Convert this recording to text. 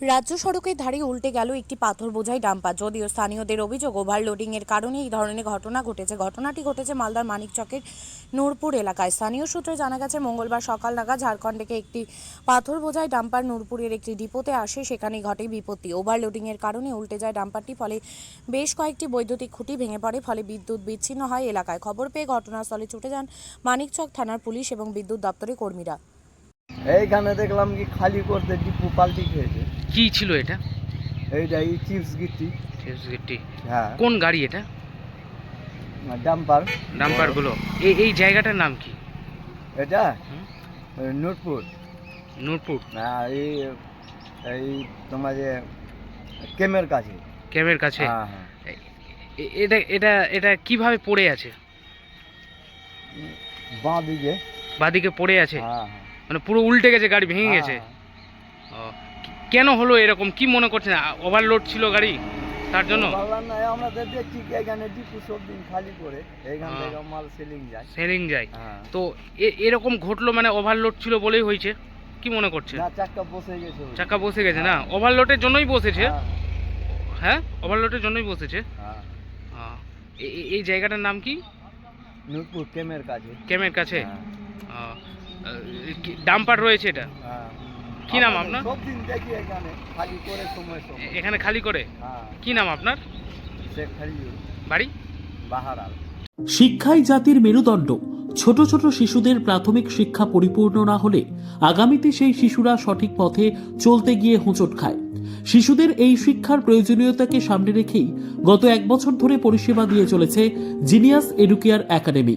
রাজ্য সড়কের ধারে উল্টে গেল একটি পাথর বোঝাই ডাম্পার। যদিও স্থানীয়দের অভিযোগ ওভারলোডিং এর কারণে এই ধরনের ঘটনা ঘটেছে। ঘটনাটি ঘটেছে মালদার মানিকচকের নূরপুর এলাকায়। স্থানীয় সূত্রে জানা গেছে, মঙ্গলবার সকাল নাগাদ ঝাড়খণ্ড থেকে একটি পাথর বোঝাই ডাম্পার নূরপুরের একটি ডিপোতে আসে। সেখানে ঘটে বিপত্তি। ওভারলোডিং এর কারণে উল্টে যায় ডাম্পারটি, ফলে বেশ কয়েকটি বৈদ্যুতিক খুঁটি ভেঙে পড়ে, ফলে বিদ্যুৎ বিচ্ছিন্ন হয় এলাকায়। খবর পেয়ে ঘটনাস্থলে ছুটে যান মানিকচক থানার পুলিশ এবং বিদ্যুৎ দপ্তরের কর্মীরা। এইখানে দেখলাম কি খালি করতে ডিপু পাল্টি খেয়েছে। কি ছিল এটা? এইটা এই চিপস গিট্টি ফেসবুকটি হ্যাঁ। কোন গাড়ি এটা? Dumper dumper. গুলো এই এই জায়গাটার নাম কি? এটা? নূরপুর। নূরপুর। না এই এই তোমার যে কেমের কাছে। ক্যাবের কাছে? হ্যাঁ হ্যাঁ। এটা এটা এটা কীভাবে পড়ে আছে? বাঁ দিকে। বাদিকে পড়ে আছে? হ্যাঁ হ্যাঁ। মানে পুরো উল্টে গেছে গাড়ি ভেঙে গেছে? কেন হলো এরকম? কি মনে করছেন? ওভারলোড ছিল গাড়ি? তার জন্য? বললাম না আমরা দেখছি এখানে ডিপু সব দিন খালি করে এইখান হ্যাঁ। থেকে মাল সেলিং যায়। সেলিং যায়। হ্যাঁ। তো এরকম ঘটলো মানে ওভারলোড ছিল বলেই হয়েছে। কি মনে করছেন? না চাক্কা বসে গেছে চাকা বসে গেছে না? ওভারলোডের জন্যই বসেছে। হ্যাঁ, হ্যাঁ? ওভারলোডের জন্যই বসেছে? হ্যাঁ। এই জায়গাটার নাম কি? নূরপুর কেমের কাছে। ক্যামের কাছে? হ্যাঁ, ডাম্পার রয়েছে এটা? হ্যাঁ। কি নাম আপনার? সব দিন দেখি এখানে খালি করে সময় সময়। এখানে খালি করে? হ্যাঁ। কি নাম আপনার? শেখ খালিউ বাড়ি? বাহারাল। শিক্ষাই জাতির মেরুদণ্ড। ছোট ছোট শিশুদের প্রাথমিক শিক্ষা পরিপূর্ণ না হলে আগামীতে সেই শিশুরা সঠিক পথে চলতে গিয়ে হোঁচট খায়। শিশুদের এই শিক্ষার প্রয়োজনীয়তাকে সামনে রেখেই গত এক বছর ধরে পরিষেবা দিয়ে চলেছে জিনিয়াস এডুকেয়ার একাডেমি।